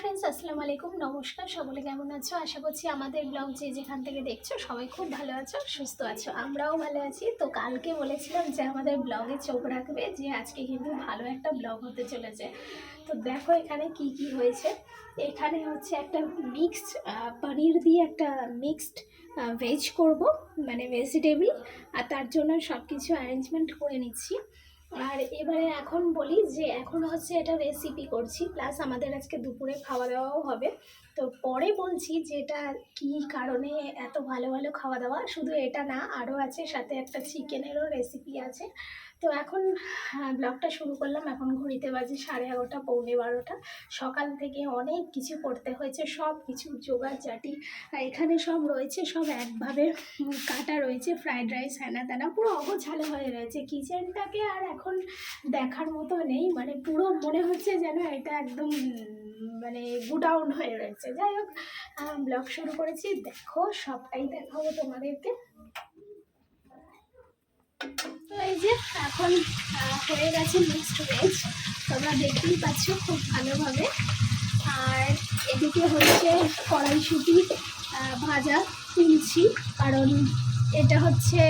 Friends আসসালামু আলাইকুম। নমস্কার, সকলে কেমন আছো? আশা করছি আমাদের ব্লগ যে যেখান থেকে দেখছ, সবাই খুব ভালো আছো, সুস্থ আছো। আমরাও ভালো আছি। তো কালকে বলেছিলাম যে আমাদের ব্লগে চোখ রাখবে, যে আজকে কিন্তু ভালো একটা ব্লগ হতে চলেছে। তো দেখো এখানে কি কি হয়েছে। এখানে হচ্ছে একটা মিক্সড পনির দিয়ে একটা মিক্সড ভেজ করব মানে ভেজিটেবল আর তার জন্য সব কিছু অ্যারেঞ্জমেন্ট করে নিচ্ছি। আর এবারে এখন বলি যে এখন হচ্ছে এটা রেসিপি করছি প্লাস আমাদের আজকে দুপুরে খাওয়া দাওয়াও হবে। তো পরে বলছি যে এটা কী কারণে এত ভালো ভালো খাওয়া দাওয়া? শুধু এটা না আরও আছে, সাথে একটা চিকেনেরও রেসিপি আছে। তো এখন হ্যাঁ, ব্লগটা শুরু করলাম। এখন ঘড়িতে বাজে সাড়ে এগারোটা পৌনে বারোটা। সকাল থেকে অনেক কিছু করতে হয়েছে সব কিছু জোগাড় জাটি আর এখানে সব রয়েছে সব একভাবে কাটা রয়েছে ফ্রাইড রাইস হ্যানা ত্যানা পুরো অগোছালো হয়ে রয়েছে। কিচেনটাকে আর এখন দেখার মতো নেই মানে পুরো মনে হচ্ছে যেন এটা একদম মানে গুডাউন হয়ে রয়েছে। যাই হোক ব্লগ শুরু করেছি। দেখো সবটাই দেখাবো তোমাদেরকে। তো এই যে এখন হয়ে গেছে মিক্সড ভেজ তোমরা দেখতেই পাচ্ছ খুব ভালোভাবে। আর এদিকে হচ্ছে কড়াইশুটি ভাজা তুলছি, কারণ এটা হচ্ছে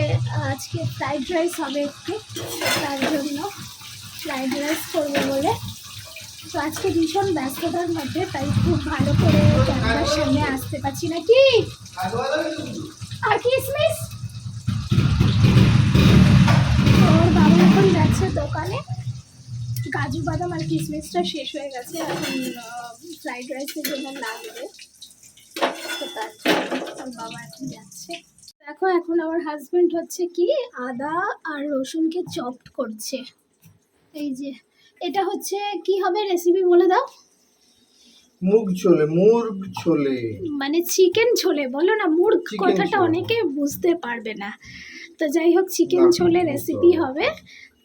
আজকে ফ্রাইড রাইস হবে একটু, তার জন্য ফ্রাইড রাইস করব বলে। তো আজকে ভীষণ ব্যস্ততার মধ্যে, তাই খুব ভালো করে ক্যামেরার সামনে আসতে পারছি না। কি? আর ওর বাবা এখন যাচ্ছে দোকানে কাজু বাদাম আর কিসমিসটা শেষ হয়ে গেছে এখন ফ্রাইড রাইসের জন্য লাগবে। তো তার জন্য বাবা এখন যাচ্ছে। দেখো এখন আমার হাজবেন্ড হচ্ছে কি আদা আর রসুনকে চপড করছে। এই যে এটা হচ্ছে কি হবে রেসিপি বলে দাও? মুগ ছোলে মুর্গ ছোলে মানে চিকেন ছোলে বলো না মুর্গ কথাটা। অনেকে বুঝতে পারবে না। তো যাই হোক চিকেন ছোলে রেসিপি হবে।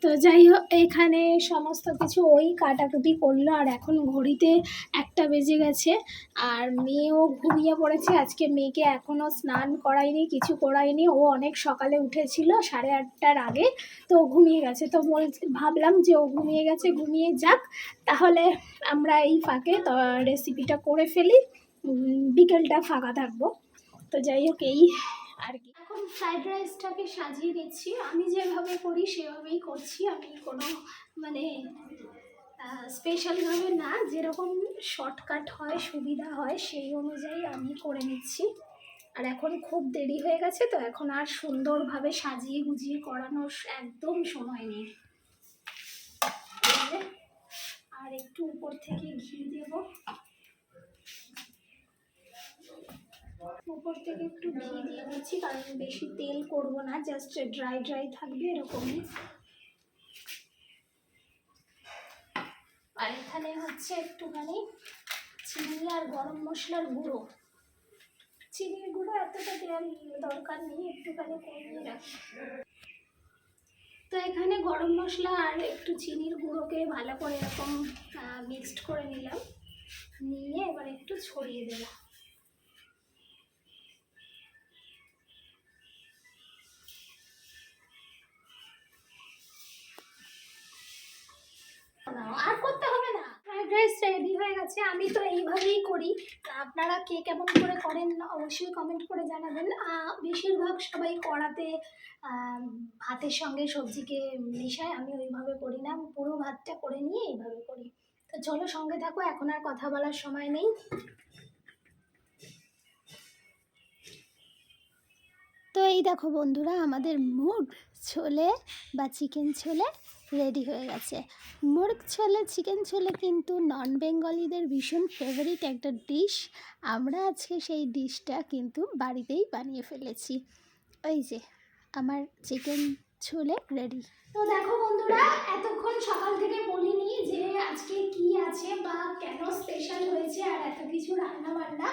তো যাই হোক, এখানে সমস্ত কিছু ওই কাটাকুটি করল আর এখন ঘড়িতে একটা বেজে গেছে। আর মেয়েও ঘুমিয়ে পড়েছে। আজকে মেয়েকে এখনও স্নান করায়নি, কিছু করায়নি। ও অনেক সকালে উঠেছিল, সাড়ে আটটার আগে তো ঘুমিয়ে গেছে। তো বল ভাবলাম যে ও ঘুমিয়ে গেছে, ঘুমিয়ে যাক। তাহলে আমরা এই ফাঁকে তো রেসিপিটা করে ফেলি। বিকেলটা ফাঁকা থাকব। তো যাই হোক, এই আর কি এখন ফ্রাইড রাইসটাকে সাজিয়ে দিচ্ছি। আমি যেভাবে করি, সেভাবেই করছি। আমি কোনো মানে স্পেশালভাবে না। যেরকম শর্টকাট হয়, সুবিধা হয়, সেই অনুযায়ী আমি করে নিচ্ছি। আর এখন খুব দেরি হয়ে গেছে, তো এখন আর সুন্দরভাবে সাজিয়ে গুজিয়ে করানোর একদম সময় নেই। আর একটু উপর থেকে ঘি দেবো। উপর থেকে একটু ঘি দিয়ে দিচ্ছি, কারণ বেশি তেল করব না জাস্ট ড্রাই ড্রাই থাকবে, এরকমই। আর এখানে হচ্ছে একটুখানি চিনি আর গরম মশলার গুঁড়ো। চিনির গুঁড়ো এতটা দেওয়ার দরকার নেই, একটুখানি কমিয়ে রাখি। তো এখানে গরম মশলা আর একটু চিনির গুঁড়োকে ভালো করে এরকম মিক্সড করে নিলাম। নিয়ে এবার একটু ছড়িয়ে দিলাম গেছে আমি তো এইভাবেই করি। আপনারা কে কেমন করে করেন অবশ্যই কমেন্ট করে জানাবেন। বেশিরভাগ সবাই কড়াতে ভাতের সঙ্গে সবজিকে মেশায়, আমি ওইভাবে করি না। পুরো ভাতটা করে নিয়ে এইভাবে করি। তো চলো সঙ্গে থাকো, এখন আর কথা বলার সময় নেই। তো এই দেখো বন্ধুরা, আমাদের মুগ ছোলে বা চিকেন ছোলে। রেডি হয়ে গেছে। মুরগ ছোলে, চিকেন ছোলে কিন্তু নন বেঙ্গলিদের ভীষণ ফেভারিট একটা ডিশ আমরা আজকে সেই ডিশটা কিন্তু বাড়িতেই বানিয়ে ফেলেছি। ওই যে, আমার চিকেন ছোলে রেডি তো দেখো বন্ধুরা, এতক্ষণ সকাল থেকে বলিনি যে আজকে কি আছে বা কেন স্পেশাল হয়েছে আর এত কিছু রান্না বান্না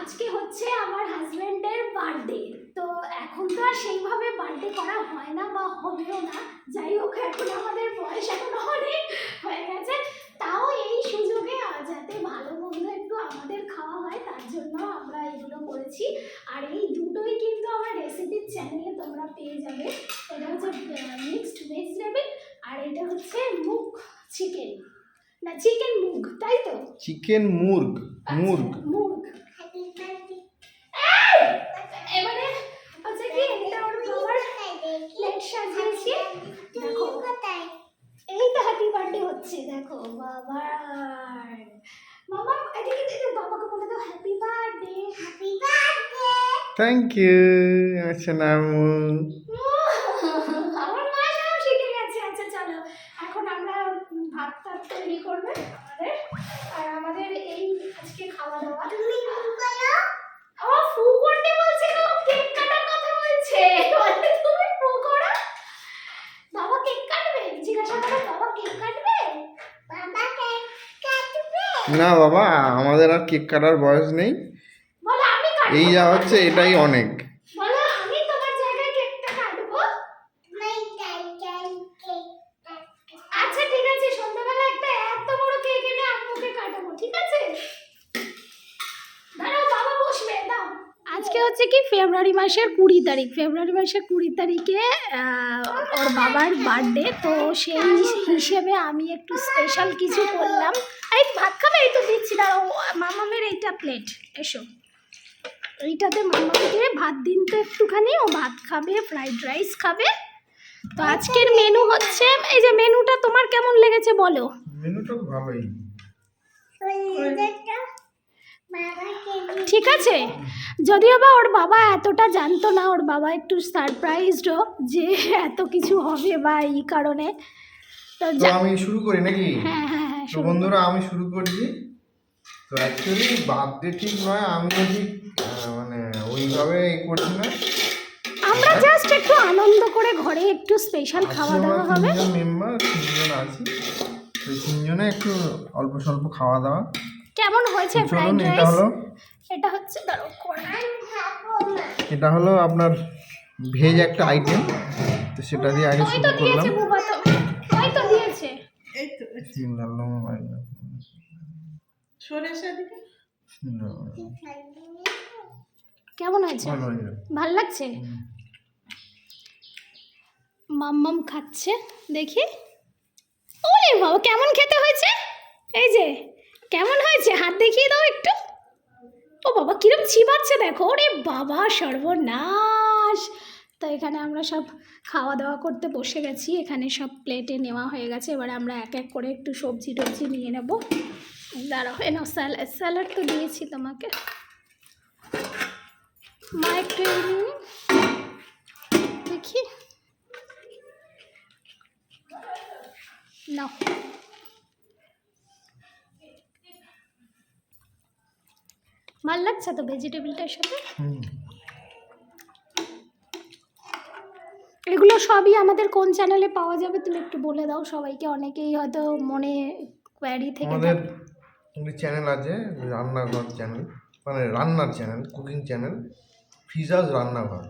আজকে হচ্ছে আমার হাজব্যান্ডের বার্থডে তো এখন তো আর সেইভাবে বার্থডে করা হয় না বা হবেও না। যাই হোক, এখন আমাদের বয়স এখন অনেক হয়ে গেছে। তাও এই সুযোগে যাতে ভালো মন্দ একটু আমাদের খাওয়া হয় তার জন্য আমরা এগুলো করেছি। আর এই দুটোই কিন্তু আমার রেসিপির চ্যানেলে তোমরা পেয়ে যাবে। এটা হচ্ছে মিক্সড ভেজিটেবল আর এটা হচ্ছে মুগ চিকেন না চিকেন মুগ তাই তো? চিকেন মুর্গ মুর্গ। এবারে হচ্ছে কি এটা ওর বাবার প্লেট সাজিয়েছি। দেখো এই তো হ্যাপি বার্থডে হচ্ছে দেখো বাবার মামা এদিকে দিদি বাবাকে বলে দাও happy birthday happy birthday thank you আচ্ছা নামু আমার মা সব শিখে গেছে। আচ্ছা চলো। এখন আমরা ভাত টাত তৈরি করবে আমাদের। আর আমাদের এই আজকে খাওয়া দাওয়া তুমি ও ফু করতে বলছে গো কেক কাটার কথা বলছে। বলে তুমি ফু করো বাবা কেক কাটবে? জিজ্ঞাসা করো বাবা কেক কাটবে? বাবা কেক কাটবে। না বাবা আমাদের আর কেক কাটার বয়স নেই। এই যা হচ্ছে এটাই অনেক। বলো আমি তোমার জায়গায় কেকটা কাটবো? আচ্ছা ঠিক আছে সন্ধ্যাবেলা একটা এত বড় কেক এনে আম্মুকে কাটাবো ঠিক আছে? দাঁড়াও বাবা বসবে দাও আজকে হচ্ছে কি ফেব্রুয়ারি মাসের কুড়ি তারিখ। ফেব্রুয়ারি মাসের কুড়ি তারিখে ওর বাবার বার্থডে তো সেই হিসেবে আমি একটু স্পেশাল কিছু করলাম। এই ভাত খাবে? এই তো দিচ্ছি দাঁড়াও মামামের এইটা প্লেট এসো। এইটাতে মামাকে ভাত দিন তো একটুখানি ও ভাত খাবে ফ্রাইড রাইস খাবে। তো আজকের মেনু হচ্ছে এই যে মেনুটা তোমার কেমন লেগেছে বলো? মেনুটা তো ভালোই। ঠিক আছে। যদিও বা ওর বাবা এতটা জানতো না ওর বাবা একটু সারপ্রাইজডও যে এত কিছু হবে বা এই কারণে। তো আমি শুরু করি নাকি? হ্যাঁ হ্যাঁ হ্যাঁ বন্ধুরা আমি শুরু করছি তো অ্যাকচুয়ালি বার্থডে ঠিক নয় ঠিক আহ, মানে ওইভাবে এই করছি না। আমরা জাস্ট একটু আনন্দ করে ঘরে একটু স্পেশাল খাওয়া দাওয়া হবে। তিনজন মেম্বার তিনজন আছি। তো এই তিনজনে একটু অল্প স্বল্প খাওয়া দাওয়া। কেমন হয়েছে ফ্রাইড রাইস হলো এটা হচ্ছে দাঁড়াও কড়াই এটা হলো আপনার ভেজ একটা আইটেম তো সেটা দিয়ে আগে ওই শুরু তো। করলাম দিয়েছে। তো। তো দিয়েছে সিমলাল্লাহ মোবাইল সরে দিকে কেমন হয়েছে ভালো হয়ে লাগছে? মাম্মাম খাচ্ছে দেখি। ওরে বাবা কেমন খেতে হয়েছে? এই যে কেমন হয়েছে? হাত দেখিয়ে দাও একটু। ও বাবা কিরম চিবাচ্ছে দেখো। ওরে বাবা সর্বনাশ। তো এখানে আমরা সব খাওয়া দাওয়া করতে বসে গেছি। এখানে সব প্লেটে নেওয়া হয়ে গেছে। এবারে আমরা এক এক করে একটু সবজি টবজি নিয়ে নেব। দাঁড়াও নাও স্যালাড স্যালাড তো দিয়েছি তোমাকে। মা একটু। দেখি নাও ভালো লাগছে তো ভেজিটেবিলটার সাথে? এগুলো সবই আমাদের কোন চ্যানেলে পাওয়া যাবে তুমি একটু বলে দাও। সবাইকে অনেকেই হয়তো মনে কোয়ারি থেকে আমাদের চ্যানেল আছে রান্নাঘর চ্যানেল মানে রান্নার চ্যানেল কুকিং চ্যানেল ফিজাজ রান্নাঘর।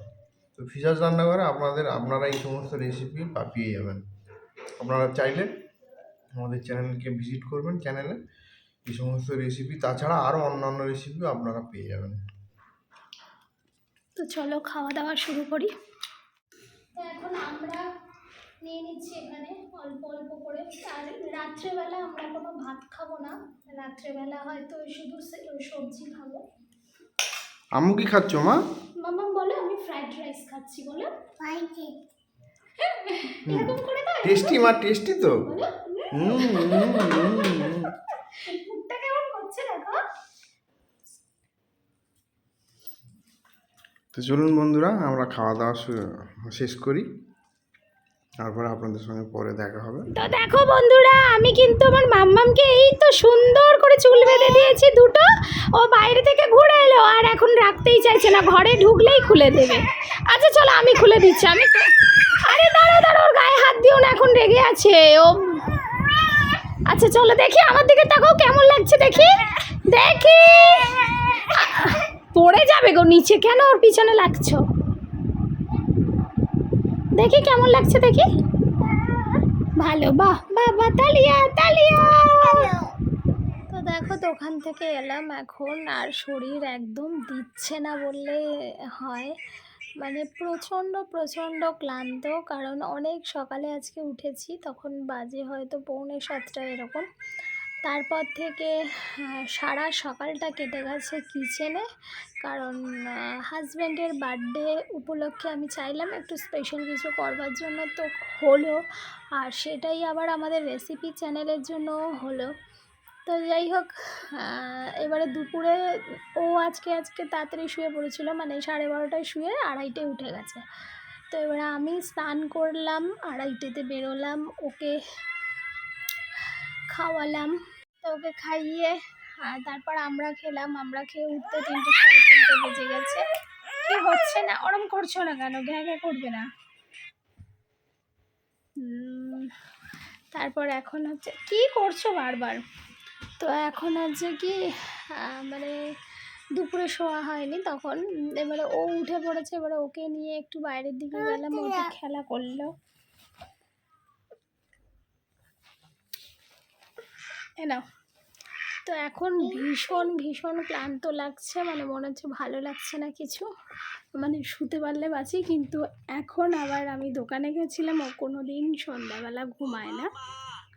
তো ফিজাজ রান্নাঘরে আপনাদের আপনারা এই সমস্ত রেসিপি পেয়ে যাবেন। আপনারা চাইলে আমাদের চ্যানেলকে ভিজিট করবেন চ্যানেলে এই সমস্ত রেসিপি তাছাড়া আরও অন্যান্য রেসিপিও আপনারা পেয়ে যাবেন। তো চলো খাওয়া দাওয়া শুরু করি। তো এখন আমরা নিয়ে নিচ্ছি এখানে অল্প অল্প করে। আর রাত্রেবেলা আমরা কোনো ভাত খাব না। রাত্রেবেলা হয়তো শুধু সবজি খাব। আম্মু কি খাচ্ছ মা? আমি ফ্রাইড রাইস খাচ্ছি বলো? এরকম করে দাও টেস্টি মা টেস্টি তো। মুখটা কেমন করছে দেখো? তো চলুন বন্ধুরা আমরা খাওয়া দাওয়া শু- শেষ করি। তারপরে আপনাদের সঙ্গে পরে দেখা হবে। তো দেখো বন্ধুরা আমি কিন্তু আমার মাম্মামকে এই তো সুন্দর করে চুল বেঁধে দিয়েছি দুটো। ও বাইরে থেকে ঘুরে এলো, আর এখন রাখতেই চাইছে না, ঘরে ঢুকলেই খুলে দেবে। আচ্ছা চলো, আমি খুলে দিচ্ছি, আমি আরে দাঁড়া দাঁড়া ওর গায়ে হাত দিও না, এখন রেগে আছে, ও। আচ্ছা চলো, দেখি, আমার দিকে তাকাও, কেমন লাগছে, দেখি। দেখি। পড়ে যাবে গো, নিচে কেন ওর পিছনে লাগছো? দেখি, কেমন লাগছে, দেখি। ভালো, বাহ বাহ বাহ, তালিয়া তালিয়া। দেখো দোকান থেকে এলাম এখন, আর শরীর একদম দিচ্ছে না বললে হয়। মানে প্রচণ্ড প্রচণ্ড ক্লান্ত, কারণ অনেক সকালে আজকে উঠেছি, তখন বাজে হয়তো পৌনে সাতটা এরকম। তারপর থেকে সারা সকালটা কেটে গেছে কিচেনে, কারণ হাজব্যান্ডের বার্থডে উপলক্ষে আমি চাইলাম একটু স্পেশাল কিছু করবার জন্য, তো হলো। আর সেটাই আবার আমাদের রেসিপি চ্যানেলের জন্য হলো। তো যাই হোক এবারে দুপুরে ও আজকে আজকে তাড়াতাড়ি শুয়ে পড়েছিল মানে সাড়ে বারোটায় শুয়ে আড়াইটায় উঠে গেছে। তো এবারে আমি স্নান করলাম, আড়াইটেতে বেরোলাম, ওকে খাওয়ালাম, তো ওকে খাইয়ে, আর তারপর আমরা খেলাম, আমরা খেয়ে উঠতে তিনটে, সাড়ে তিনটে বেজে গেছে। কি হচ্ছে না? ওরম করছ না কেন? ঘ্যা ঘ্যা করবে না? তারপর এখন হচ্ছে, কি করছ বারবার? তো এখন হচ্ছে কি মানে দুপুরে শোয়া হয়নি তখন। এবারে ও উঠে পড়েছে, এবারে ওকে নিয়ে একটু বাইরের দিকে গেলাম ওকে খেলা করল। নাও। তো এখন ভীষণ ভীষণ ক্লান্ত লাগছে মানে মনে হচ্ছে ভালো লাগছে না কিছু। মানে শুতে পারলে বাঁচি, কিন্তু এখন আবার আমি দোকানে গেছিলাম, ও কোনো দিন সন্ধ্যাবেলা ঘুমায় না।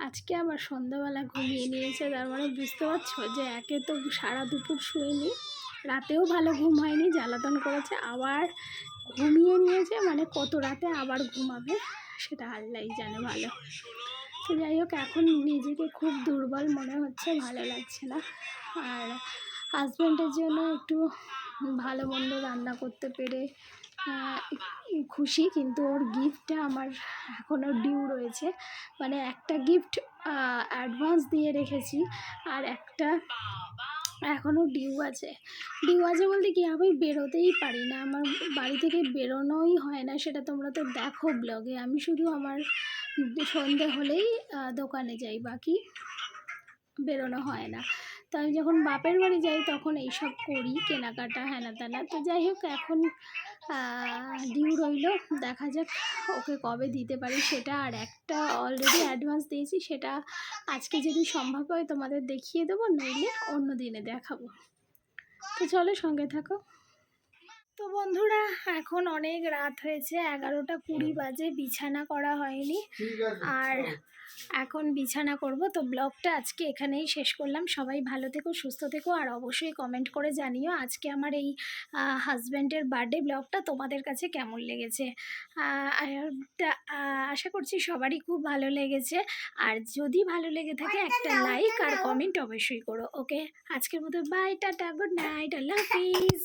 আজকে আবার সন্ধ্যাবেলা ঘুমিয়ে নিয়েছে তার মানে বুঝতে পারছ যে একে তো সারা দুপুর শুয়েনি রাতেও ভালো ঘুম হয়নি জ্বালাতন করেছে আবার ঘুমিয়ে নিয়েছে মানে কত রাতে আবার ঘুমাবে সেটা আল্লাহ জানে ভালো। তো যাই হোক এখন নিজেকে খুব দুর্বল মনে হচ্ছে ভালো লাগছে না। আর হাজব্যান্ডের জন্য একটু ভালো মন্দ রান্না করতে পেরে খুশি, কিন্তু ওর গিফটটা আমার এখনও ডিউ রয়েছে। মানে একটা গিফট অ্যাডভান্স দিয়ে রেখেছি, আর একটা এখনও ডিউ আছে। ডিউ আছে বলতে কি, আমি বেরোতেই পারি না। আমার বাড়ি থেকে বেরোনোই হয় না, সেটা তোমরা তো দেখো ব্লগে আমি শুধু আমার সন্ধে হলেই দোকানে যাই, বাকি বেরোনো হয় না। তো আমি যখন বাপের বাড়ি যাই তখন এইসব করি, কেনাকাটা হ্যানা ত্যানা তো যাই হোক, এখন ডিউ রইল। দেখা যাক ওকে কবে দিতে পারি সেটা। আর একটা অলরেডি অ্যাডভান্স দিয়েছি, সেটা আজকে যদি সম্ভব হয় তোমাদের দেখিয়ে দেবো, নইলে অন্য দিনে দেখাবো। তো চলো সঙ্গে থাকো। তো বন্ধুরা এখন অনেক রাত হয়েছে এগারোটা কুড়ি বাজে বিছানা করা হয়নি। আর এখন বিছানা করব তো ব্লগটা আজকে এখানেই শেষ করলাম। সবাই ভালো থেকো সুস্থ থেকো আর অবশ্যই কমেন্ট করে জানিও আজকে আমার এই হাজব্যান্ডের বার্থডে ব্লগটা তোমাদের কাছে কেমন লেগেছে। আর তা- আশা করছি সবারই খুব ভালো লেগেছে। আর যদি ভালো লেগে থাকে একটা লাইক আর কমেন্ট অবশ্যই করো ওকে আজকের মতো বাই টাটা গুড নাইট আল্লাহ হাফিজ